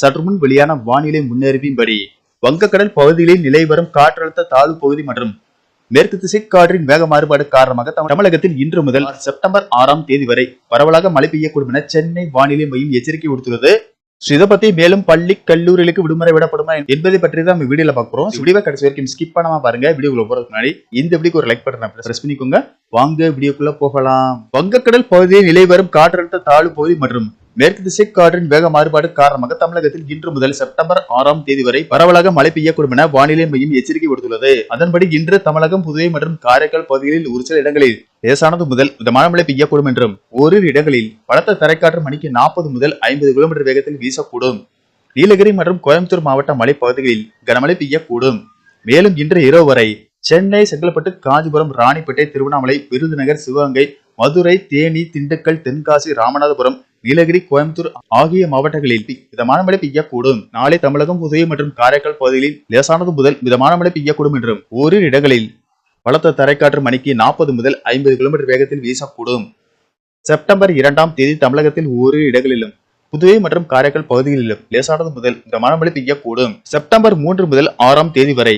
சற்றுமுன் வெளியான வானிலை முன்னறிவின்படி வங்கக்கடல் பகுதிகளில் நிலை வரும் காற்றழுத்த தாழ்வு பகுதி மற்றும் மேற்கு திசை காற்றின் வேக மாறுபாடு காரணமாக தமிழகத்தில் இன்று முதல் செப்டம்பர் ஆறாம் தேதி வரை பரவலாக மழை பெய்யக்கூடும் என சென்னை வானிலை மையம் எச்சரிக்கை விடுத்துள்ளது. இதை பத்தி மேலும் பள்ளி கல்லூரிகளுக்கு விடுமுறை விடப்படுமா என்பதை பற்றி தான் நம்ம வீடியோல பாக்குறோம் வீடியோ கடைசி வரைக்கும் ஸ்கிப் பண்ணாம பாருங்க. வீடியோக்குள்ள போறதுக்கு முன்னாடி இந்த வீடியோக்கு ஒரு லைக் பட்டன் பிரஸ் பண்ணிக்கோங்க. வாங்க வீடியோக்குள்ள போகலாம். வங்கக்கடல் பகுதியில் நிலை வரும் காற்றழுத்த தாழ்வு பகுதி மற்றும் மேற்கு திசை காற்றின் வேக மாறுபாடு காரணமாக தமிழகத்தில் இன்று முதல் செப்டம்பர் ஆறாம் தேதி வரை பரவலாக மழை பெய்யக்கூடும் என வானிலை மையம் எச்சரிக்கை விடுத்துள்ளது. அதன்படி இன்று தமிழகம் புதுவை மற்றும் காரைக்கால் பகுதிகளில் ஒரு சில இடங்களில் லேசானது முதல் மிதமான மழை பெய்யக்கூடும் என்றும் ஓரிரு இடங்களில் பலத்த தரைக்காற்று மணிக்கு நாற்பது முதல் ஐம்பது கிலோமீட்டர் வேகத்தில் வீசக்கூடும். நீலகிரி மற்றும் கோயம்புத்தூர் மாவட்ட மலைப்பகுதிகளில் கனமழை பெய்யக்கூடும். மேலும் இன்று இரவு வரை சென்னை செங்கல்பட்டு காஞ்சிபுரம் ராணிப்பேட்டை திருவண்ணாமலை விருதுநகர் சிவகங்கை மதுரை தேனி திண்டுக்கல் தென்காசி ராமநாதபுரம் நீலகிரி கோயம்புத்தூர் ஆகிய மாவட்டங்களில் மிதமான மழை பெய்யக்கூடும். நாளை தமிழகம் புதுவை மற்றும் காரைக்கால் பகுதிகளில் லேசானது முதல் மிதமான மழை பெய்யக்கூடும் என்றும் ஓரிரு இடங்களில் பலத்த தரைக்காற்று மணிக்கு நாற்பது முதல் ஐம்பது கிலோமீட்டர் வேகத்தில் வீசக்கூடும். செப்டம்பர் இரண்டாம் தேதி தமிழகத்தில் ஒரு இடங்களிலும் புதுவை மற்றும் காரைக்கால் பகுதிகளிலும் லேசானது முதல் மிதமான மழை பெய்யக்கூடும். செப்டம்பர் மூன்று முதல் ஆறாம் தேதி வரை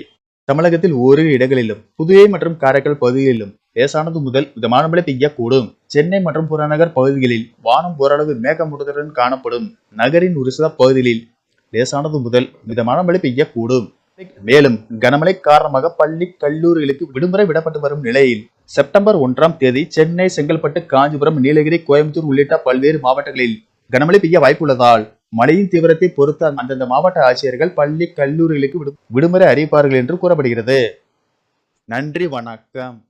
தமிழகத்தில் ஓரிரு இடங்களிலும் புதுவை மற்றும் காரைக்கால் பகுதிகளிலும் லேசானது முதல் மிதமான மழை பெய்யக்கூடும். சென்னை மற்றும் புறநகர் பகுதிகளில் வானம் ஓரளவு மேகமூட்டத்துடன் காணப்படும். நகரின் ஒரு சில பகுதிகளில் லேசானது முதல் மிதமான மழை பெய்யக்கூடும். மேலும் கனமழை காரணமாக பள்ளி கல்லூரிகளுக்கு விடுமுறை விடப்பட்டு வரும் நிலையில் செப்டம்பர் ஒன்றாம் தேதி சென்னை செங்கல்பட்டு காஞ்சிபுரம் நீலகிரி கோயம்புத்தூர் உள்ளிட்ட பல்வேறு மாவட்டங்களில் கனமழை பெய்ய வாய்ப்புள்ளதால் மழையின் தீவிரத்தை பொறுத்து அந்தந்த மாவட்ட ஆட்சியர்கள் பள்ளி கல்லூரிகளுக்கு விடு- விடுமுறை அறிவிப்பார்கள் என்று கூறப்படுகிறது. நன்றி வணக்கம்.